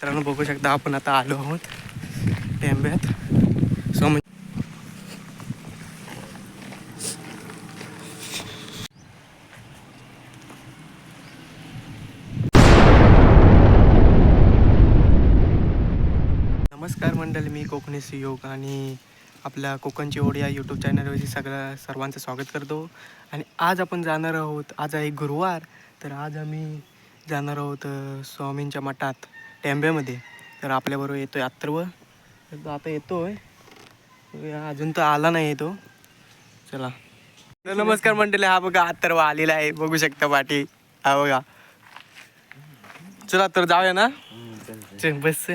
मित्रांनो बघू शकता आपण आता आलो आहोत टेंब्यात. सो म्हणजे नमस्कार मंडळी मी कोकणी सुयोग आणि आपल्या कोकणची ओढ या यूट्यूब चॅनलवरती सगळ्या सर्वांचं स्वागत करतो. आणि आज आपण जाणार आहोत आज आहे गुरुवार तर आज आम्ही जाणार आहोत स्वामींच्या मठात. टेंब्यामध्ये. तर आपल्याबरोबर येतो आहे अथर्व. तर तो आता येतो आहे अजून तर आला नाही तो. चला. नमस्कार मंडळी हा बघा अथर्व आलेला आहे. बघू शकता पाठी. हा बघा. चला तर जाऊया ना? चल बस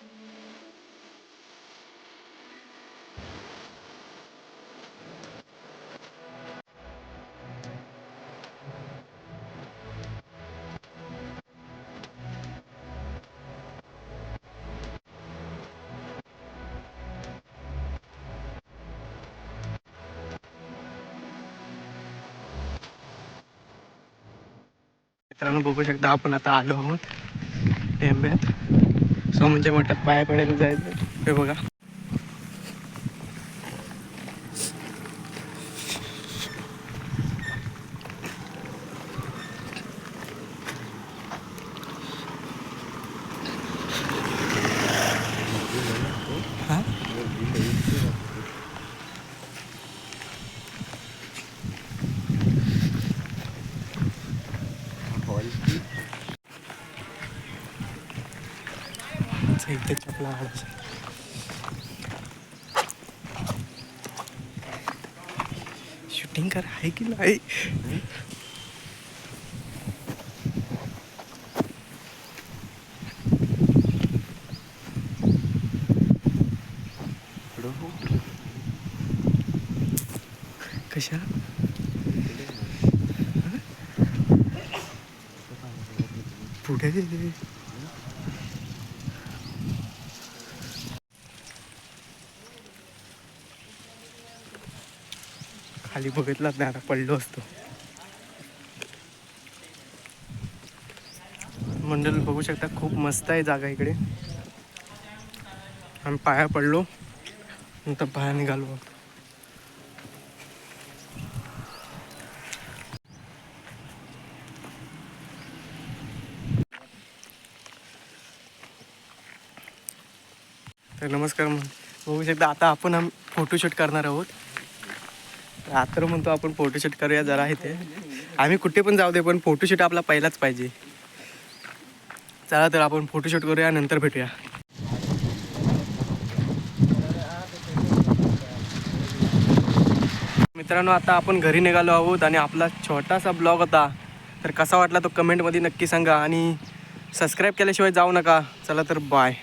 चल मित्रांनो बघू शकता आपण आता आलो आहोत मठात पाया पडायला जायचं. हे बघा. हा? इथे चपला घालायची शूटिंग कर आहे की नाही? कशा? पुढे. खाली बघितलाच नाही आता पडलो असतो. मंडळ बघू शकता खूप मस्त आहे जागा इकडे. आम्ही पाया पडलो नंतर बाहेर निघालो तर नमस्कार मग बघू शकता आता आपण आम फोटोशूट करणार आहोत. तर म्हणतो आपण फोटोशूट करूया जरा इथे. आम्ही कुठे पण जाऊ दे पण फोटोशूट आपला पहिलाच पाहिजे. चला तर आपण फोटोशूट करूया नंतर भेटूया. मित्रांनो आता आपण घरी निघालो आहोत आणि आपला छोटासा ब्लॉग होता. तर कसा वाटला तो कमेंटमध्ये नक्की सांगा आणि सबस्क्राईब केल्याशिवाय जाऊ नका. चला तर बाय